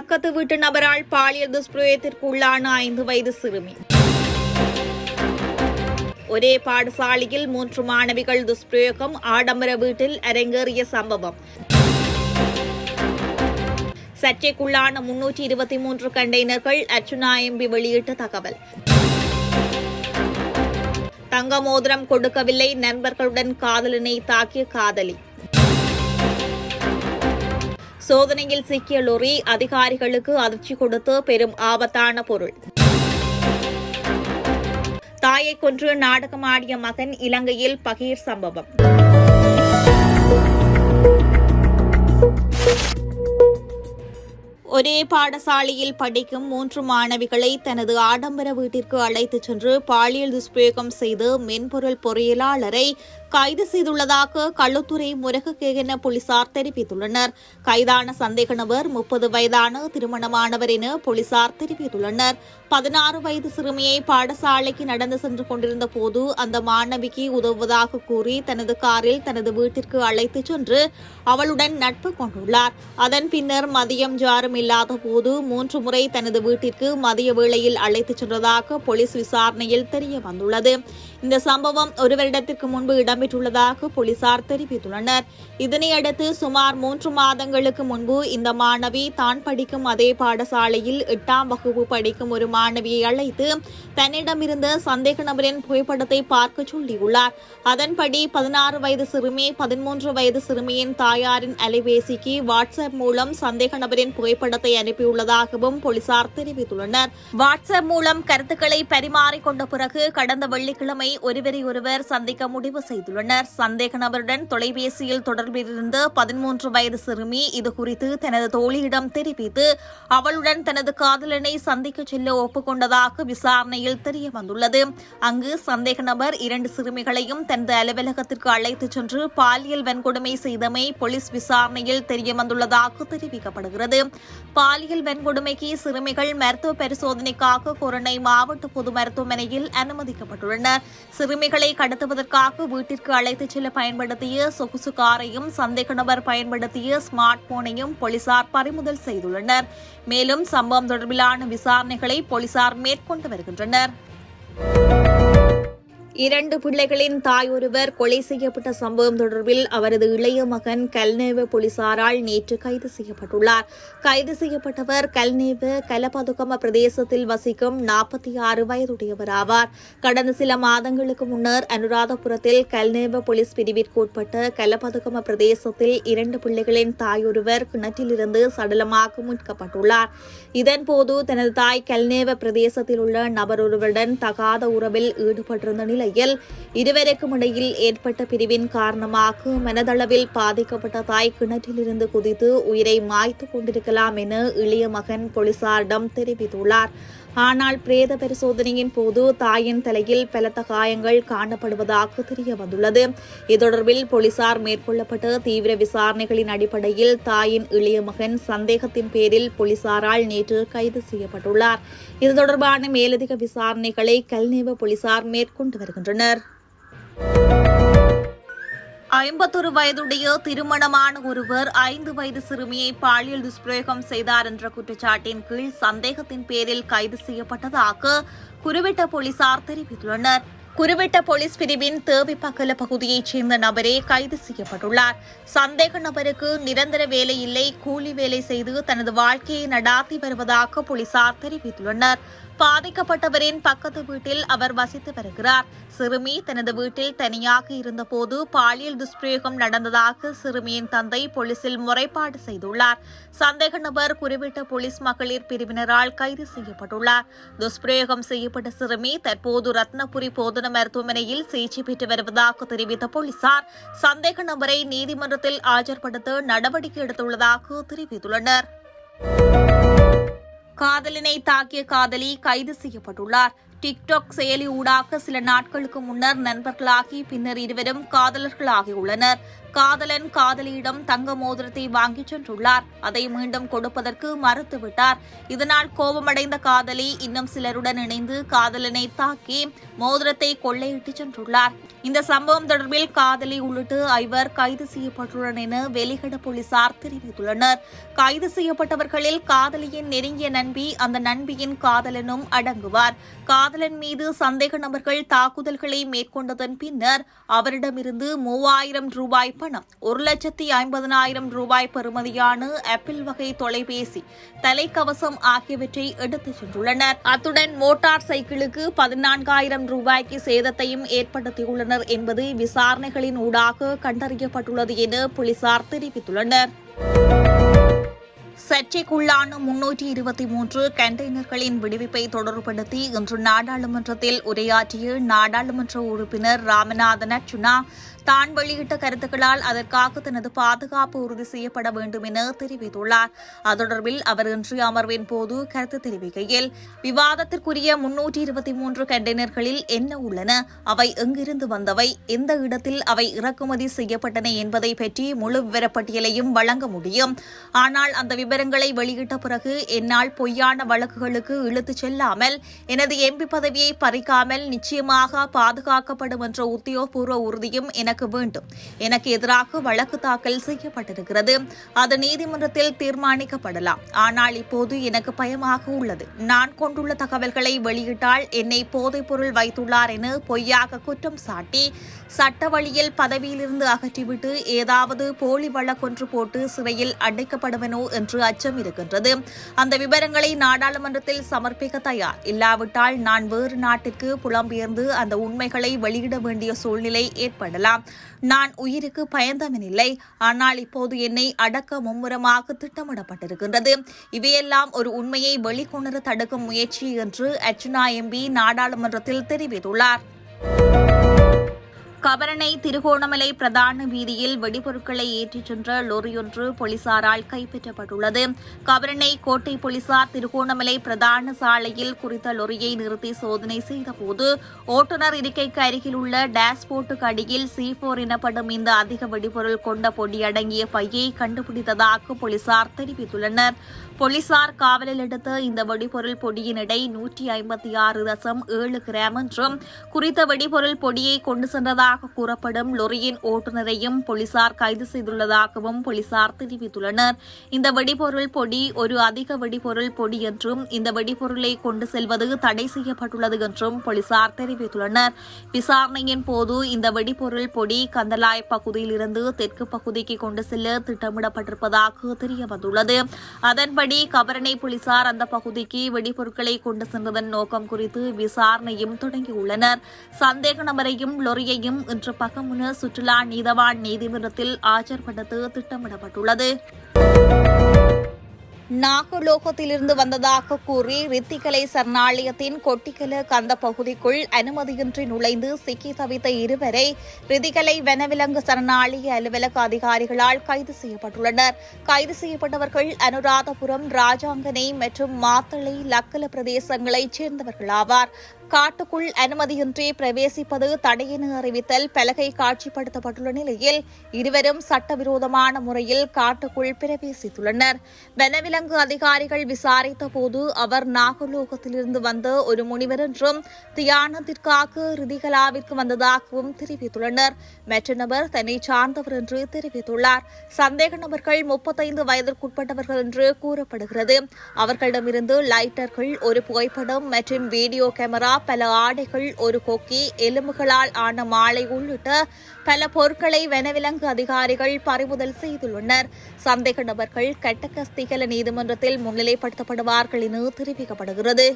பக்கத்து வீட்டு நபரால் பாலியல் துஷ்பிரயோகத்திற்கு உள்ளான ஐந்து வயது சிறுமி. ஒரே பாடசாலையில் மூன்று மாணவிகள் துஷ்பிரயோகம் ஆடம்பர வீட்டில் அரங்கேறிய சம்பவம். சர்ச்சைக்குள்ளான முன்னூற்றி இருபத்தி மூன்று கண்டெய்னர்கள் அர்ச்சுனா எம்பி வெளியிட்ட தகவல். தங்க மோதிரம் கொடுக்கவில்லை நண்பர்களுடன் காதலனை தாக்கிய காதலி. சோதனையில் சிக்கிய லொரி அதிகாரிகளுக்கு அதிர்ச்சி கொடுத்து பெரும் ஆபத்தான பொருள். தாயை கொன்று நாடகமாடிய மகன் இலங்கையில் பகீர் சம்பவம். ஒரே பாடசாலையில் படிக்கும் மூன்று மாணவிகளை தனது ஆடம்பர வீட்டிற்கு அழைத்துச் சென்று பாலியல் துஷ்பிரயோகம் செய்து மென்பொருள் பொறியியலாளரை கைது செய்துள்ளதாக களுத்துறை முருககேகன போலீசார் தெரிவித்துள்ளனர். கைதான சந்தேக நபர் முப்பது வயதான திருமணமானவர் என போலீசார் தெரிவித்துள்ளனர். பதினாறு வயது சிறுமியை பாடசாலைக்கு நடந்து சென்று கொண்டிருந்த போது அந்த மாணவிக்கு உதவுவதாக கூறி தனது காரில் தனது வீட்டிற்கு அழைத்துச் சென்று அவளுடன் நட்பு கொண்டுள்ளார். அதன் பின்னர் மதியம் யாரும் இல்லாத போது மூன்று முறை தனது வீட்டிற்கு மதிய வேளையில் அழைத்துச் சென்றதாக போலீஸ் விசாரணையில் தெரிய வந்துள்ளது இந்த சம்பவம் ஒரு வருடத்திற்கு முன்பு திட்டமிட்டுள்ளதாக போலீசார் தெரிவித்துள்ளனர். இதனையடுத்து சுமார் மூன்று மாதங்களுக்கு முன்பு இந்த மாணவி தான் படிக்கும் அதே பாடசாலையில் எட்டாம் வகுப்பு படிக்கும் ஒரு மாணவியை அழைத்து தன்னிடமிருந்த சந்தேக நபரின் புகைப்படத்தை பார்க்க சொல்லியுள்ளார். அதன்படி பதினாறு வயது சிறுமி பதிமூன்று வயது சிறுமியின் தாயாரின் அலைபேசிக்கு வாட்ஸ்அப் மூலம் சந்தேக நபரின் புகைப்படத்தை அனுப்பியுள்ளதாகவும் போலீசார் தெரிவித்துள்ளனர். வாட்ஸ்அப் மூலம் கருத்துக்களை பரிமாறிக்கொண்ட பிறகு கடந்த வெள்ளிக்கிழமை ஒருவரை ஒருவர் சந்திக்க முடிவு செய்துள்ளனர். சந்தேக நபருடன் தொலைபேசியில் தொடர்பில் இருந்த பதிமூன்று வயது சிறுமி இதுகுறித்து தனது தோழியிடம் தெரிவித்து அவளுடன் தனது காதலனை சந்திக்க செல்ல ஒப்புக்கொண்டதாக விசாரணையில் தெரிய வந்துள்ளது அங்கு சந்தேக நபர் இரண்டு சிறுமிகளையும் தனது அலுவலகத்திற்கு அழைத்துச் சென்று பாலியல் வன்கொடுமை செய்தமை போலீஸ் விசாரணையில் தெரிய வந்துள்ளதாக தெரிவிக்கப்படுகிறது. பாலியல் வன்கொடுமைக்கு சிறுமிகள் மருத்துவ பரிசோதனைக்காக கொரணை மாவட்ட பொது மருத்துவமனையில் அனுமதிக்கப்பட்டுள்ளனர். சிறுமிகளை கடத்துவதற்காக வீட்டிற்கு அழைத்துச் செல்ல பயன்படுத்திய சொகுசு காரையும் சந்தேக நபர் பயன்படுத்திய ஸ்மார்ட் போனையும் போலீசார் பறிமுதல் செய்துள்ளனர். மேலும் சம்பவம் தொடர்பிலான விசாரணைகளை போலீசார் மேற்கொண்டு வருகின்றனர். இரண்டு பிள்ளைகளின் தாய் ஒருவர் கொலை செய்யப்பட்ட சம்பவம் தொடர்பில் அவரது இளைய மகன் கல்நேவ போலீசாரால் நேற்று கைது செய்யப்பட்டுள்ளார். கைது செய்யப்பட்டவர் கல்நேவ கலபதுகம பிரதேசத்தில் வசிக்கும் நாற்பத்தி ஆறு வயதுடையவர் ஆவார் கடந்த சில மாதங்களுக்கு முன்னர் அனுராதபுரத்தில் கல்நேவ போலீஸ் பிரிவிற்குட்பட்ட கலபதுகம பிரதேசத்தில் இரண்டு பிள்ளைகளின் தாயொருவர் கிணற்றிலிருந்து சடலமாக மீட்கப்பட்டுள்ளார். இதன்போது தனது தாய் கல்நேவ பிரதேசத்தில் உள்ள நபர் ஒருவருடன் தகாத உறவில் ஈடுபட்டிருந்த நிலையில் இருவருக்கும் இடையில் ஏற்பட்ட பிரிவின் காரணமாக மனதளவில் பாதிக்கப்பட்ட தாய் கிணற்றிலிருந்து குதித்து உயிரை மாய்த்து கொண்டிருக்கலாம் என இளைய மகன் போலீசாரிடம் தெரிவித்துள்ளார். ஆனால் பிரேத பரிசோதனையின் போது தாயின் தலையில் பலத்த காயங்கள் காணப்படுவதாக தெரிய வந்துள்ளது இது தொடர்பில் போலீசார் மேற்கொள்ளப்பட்ட தீவிர விசாரணைகளின் அடிப்படையில் தாயின் இளைய மகன் சந்தேகத்தின் பேரில் போலீசாரால் நேற்று கைது செய்யப்பட்டுள்ளார். இது தொடர்பான மேலதிக விசாரணைகளை கல்நேவ போலீசார் மேற்கொண்டு வருகின்றனர். ஐம்பத்தொரு வயதுடைய திருமணமான ஒருவர் ஐந்து வயது சிறுமியை பாலியல் துஷ்பிரயோகம் செய்தார் என்ற குற்றச்சாட்டின் கீழ் சந்தேகத்தின் பேரில் கைது செய்யப்பட்டதாக குருவிட்ட போலீசார் தெரிவித்துள்ளனர். குருவிட்ட போலீஸ் பிரிவின் தேவிப்பக்கல பகுதியைச் சேர்ந்த நபரே கைது செய்யப்பட்டுள்ளார். சந்தேக நபருக்கு நிரந்தர வேலை இல்லை கூலி வேலை செய்து தனது வாழ்க்கையை நடாத்தி வருவதாக போலீசார் தெரிவித்துள்ளனர். பாதிக்கப்பட்டவரின் பக்கத்து வீட்டில் அவர் வசித்து வருகிறார். சிறுமி தனது வீட்டில் தனியாக இருந்தபோது பாலியல் துஷ்பிரயோகம் நடந்ததாக சிறுமியின் தந்தை போலீசில் முறைப்பாடு செய்துள்ளார். சந்தேக நபர் குறிப்பிட்ட போலீஸ் மகளிர் பிரிவினரால் கைது செய்யப்பட்டுள்ளார். துஷ்பிரயோகம் செய்யப்பட்ட சிறுமி தற்போது ரத்னபுரி போதன மருத்துவமனையில் சிகிச்சை பெற்று வருவதாக தெரிவித்த போலீசார் சந்தேக நபரை நீதிமன்றத்தில் ஆஜர்படுத்த நடவடிக்கை எடுத்துள்ளதாக தெரிவித்துள்ளனர். காதலினை தாக்கிய காதலி கைது செய்யப்பட்டுள்ளார். டிக்டாக் செயலி ஊடாக சில நாட்களுக்கு முன்னர் நண்பர்களாகி பின்னர் இருவரும் காதலர்களாகியுள்ளனர். காதலன் காதலியிடம் தங்க மோதிரத்தை வாங்கிச் சென்றுள்ளார். அதை மீண்டும் கொடுப்பதற்கு மறுத்துவிட்டார். இதனால் கோபமடைந்த காதலி இன்னும் சிலருடன் இணைந்து காதலனை தாக்கி மோதிரத்தை கொள்ளையிட்டு சென்றுள்ளார். இந்த சம்பவம் தொடர்பில் காதலி உள்ளிட்டு ஐவர் கைது செய்யப்பட்டுள்ளனர் என வெளிகட போலீசார் தெரிவித்துள்ளனர். கைது செய்யப்பட்டவர்களில் காதலியின் நெருங்கிய நண்பி அந்த நண்பியின் காதலனும் அடங்குவார். காதலன் மீது சந்தேக நபர்கள் தாக்குதல்களை மேற்கொண்டதன் பின்னர் அவரிடமிருந்து மூவாயிரம் ரூபாய் பணம் ஒரு லட்சத்தி ஐம்பதனாயிரம் ரூபாய் பெறுமதியான ஆப்பிள் வகை தொலைபேசி தலைக்கவசம் ஆகியவற்றை எடுத்துச் சென்றுள்ளனர். அத்துடன் மோட்டார் சைக்கிளுக்கு பதினான்காயிரம் ரூபாய்க்கு சேதத்தையும் ஏற்படுத்தியுள்ளனர் என்பது விசாரணைகளின் ஊடாக கண்டறியப்பட்டுள்ளது என போலீசார் தெரிவித்துள்ளனர். சர்ச்சைக்குள்ளான முன்னூற்றி இருபத்தி மூன்று கண்டெய்னர்களின் விடுவிப்பை தொடர்படுத்தி இன்று நாடாளுமன்றத்தில் உரையாற்றிய நாடாளுமன்ற உறுப்பினர் ராமநாதன் அர்ச்சுனா தான் வெளியிட்ட கருத்துக்களால் அதற்காக தனது பாதுகாப்பு உறுதி செய்யப்பட வேண்டும் என தெரிவித்துள்ளார். அது தொடர்பில் அவர் இன்றைய அமர்வின் போது கருத்து தெரிவிக்கையில் விவாதத்திற்குரிய முன்னூற்றி இருபத்தி மூன்று கண்டெய்னர்களில் என்ன உள்ளன அவை எங்கிருந்து வந்தவை எந்த இடத்தில் அவை இறக்குமதி செய்யப்பட்டன என்பதை பற்றி முழு விவரப்பட்டியலையும் வழங்க முடியும். ஆனால் அந்த விவரங்களை வெளியிட்ட பிறகு என்னால் பொய்யான வழக்குகளுக்கு இழுத்துச் செல்லாமல் எனது எம்பி பதவியை பறிக்காமல் நிச்சயமாக பாதுகாக்கப்படும் என்ற உத்தியோகபூர்வ உறுதியும் எனக்கு வேண்டும். எனக்கு எதிராக வழக்கு தாக்கல் செய்யப்பட்டிருக்கிறது. அது நீதிமன்றத்தில் தீர்மானிக்கப்படலாம். ஆனால் இப்போது எனக்கு பயமாக உள்ளது. நான் கொண்டுள்ள தகவல்களை வெளியிட்டால் என்னை போதைப்பொருள் வைத்துள்ளார் என பொய்யாக குற்றம் சாட்டி சட்ட வழியில் பதவியிலிருந்து அகற்றிவிட்டு ஏதாவது போலி வழக்கொன்று போட்டு சிறையில் அடைக்கப்படுவனோ என்று அச்சம் இருக்கின்றது. அந்த விவரங்களை நாடாளுமன்றத்தில் சமர்ப்பிக்க தயார். இல்லாவிட்டால் நான் வேறு நாட்டிற்கு புலம்பெயர்ந்து அந்த உண்மைகளை வெளியிட வேண்டிய சூழ்நிலை ஏற்படலாம். நான் உயிருக்கு பயந்தவனில்லை ஆனால் இப்போது என்னை அடக்க மும்முரமாக திட்டமிடப்பட்டிருக்கின்றது. இவையெல்லாம் ஒரு உண்மையை வெளிக்கொணர தடுக்கும் முயற்சி என்று அர்ச்சுனா எம்பி நாடாளுமன்றத்தில் தெரிவித்துள்ளார். கபரணை திருகோணமலை பிரதான வீதியில் வெடிபொருட்களை ஏற்றிச் சென்ற லொரியொன்று போலீசாரால் கைப்பற்றப்பட்டுள்ளது. கபரணை கோட்டை போலீசார் திருகோணமலை பிரதான சாலையில் குறித்த லொரியை நிறுத்தி சோதனை செய்தபோது ஓட்டுநர் இருக்கைக்கு அருகில் உள்ள டேஷ்போர்ட்டுக்கு அடியில் சி போர் எனப்படும் இந்த அதிக வெடிபொருள் கொண்ட பொடி அடங்கிய பையை கண்டுபிடித்ததாக போலீசார் தெரிவித்துள்ளனர். போலீசார் காவலில் எடுத்த இந்த வெடிபொருள் பொடியின் எடை நூற்றி ஐம்பத்தி ஆறு தசம் ஏழு கிராம் என்றும் குறித்த வெடிபொருள் பொடியை கொண்டு சென்றதாக கூறப்படும் லொரியின் ஓட்டுநரையும் போலீசார் கைது செய்துள்ளதாகவும் போலீசார் தெரிவித்துள்ளனர். இந்த வெடிபொருள் பொடி ஒரு அதிக வெடிபொருள் பொடி என்றும் இந்த வெடிபொருளை கொண்டு செல்வது தடை செய்யப்பட்டுள்ளது என்றும் போலீசார் தெரிவித்துள்ளனர். விசாரணையின் போது இந்த வெடிபொருள் பொடி கந்தலாய் பகுதியில் இருந்து தெற்கு பகுதிக்கு கொண்டு செல்ல திட்டமிடப்பட்டிருப்பதாக தெரியவந்துள்ளது. அதன்படி கபரணை போலீசார் அந்த பகுதிக்கு வெடிபொருட்களை கொண்டு சென்றதன் நோக்கம் குறித்து விசாரணையும் தொடங்கியுள்ளனர். சந்தேக நபரையும் லொரியையும் இன்று பகமுன சுற்றுலா நீதவான் நீதிமன்றத்தில் ஆஜர்படுத்த திட்டமிடப்பட்டுள்ளது. நாகலோகத்திலிருந்து வந்ததாக கூறி ரித்திகலை சரணாலயத்தின் கொட்டிக்கல கந்த பகுதிக்குள் அனுமதியின்றி நுழைந்து சிக்கி தவித்த இருவரை ரிதிகலை வனவிலங்கு சரணாலய அலுவலக அதிகாரிகளால் கைது செய்யப்பட்டுள்ளனர். கைது செய்யப்பட்டவர்கள் அனுராதபுரம் ராஜாங்கனை மற்றும் மாத்தளை லக்கல பிரதேசங்களைச் சேர்ந்தவர்களாவார். காட்டுக்குள் அனுமதியின்றி பிரவேசிப்பது தடையென அறிவித்தல் பலகை காட்சிப்படுத்தப்பட்டுள்ள நிலையில் இருவரும் சட்டவிரோதமான முறையில் காட்டுக்குள் பிரவேசித்துள்ளனர். வனவிலங்கு அதிகாரிகள் விசாரித்த போது அவர் நாகலோகத்திலிருந்து வந்த ஒரு முனிவர் என்றும் தியானத்திற்காக ரிதிகலாவிற்கு வந்ததாகவும் தெரிவித்துள்ளனர். மற்ற நபர் தன்னை சார்ந்தவர் என்று தெரிவித்துள்ளார். சந்தேக நபர்கள் முப்பத்தைந்து வயதிற்குட்பட்டவர்கள் என்று கூறப்படுகிறது. அவர்களிடமிருந்து லைட்டர்கள் ஒரு புகைப்படம் மற்றும் வீடியோ கேமரா பல ஆடைகள் ஒரு கொக்கி எலும்புகளால் ஆன மாலை உள்ளிட்ட பல பொருட்களை வனவிலங்கு அதிகாரிகள் பறிமுதல் செய்துள்ளனர். சந்தேக நபர்கள் கட்டகஸ்திகல நீதிமன்றத்தில் முன்னிலைப்படுத்தப்படுவார்கள் என தெரிவிக்கப்படுகிறது.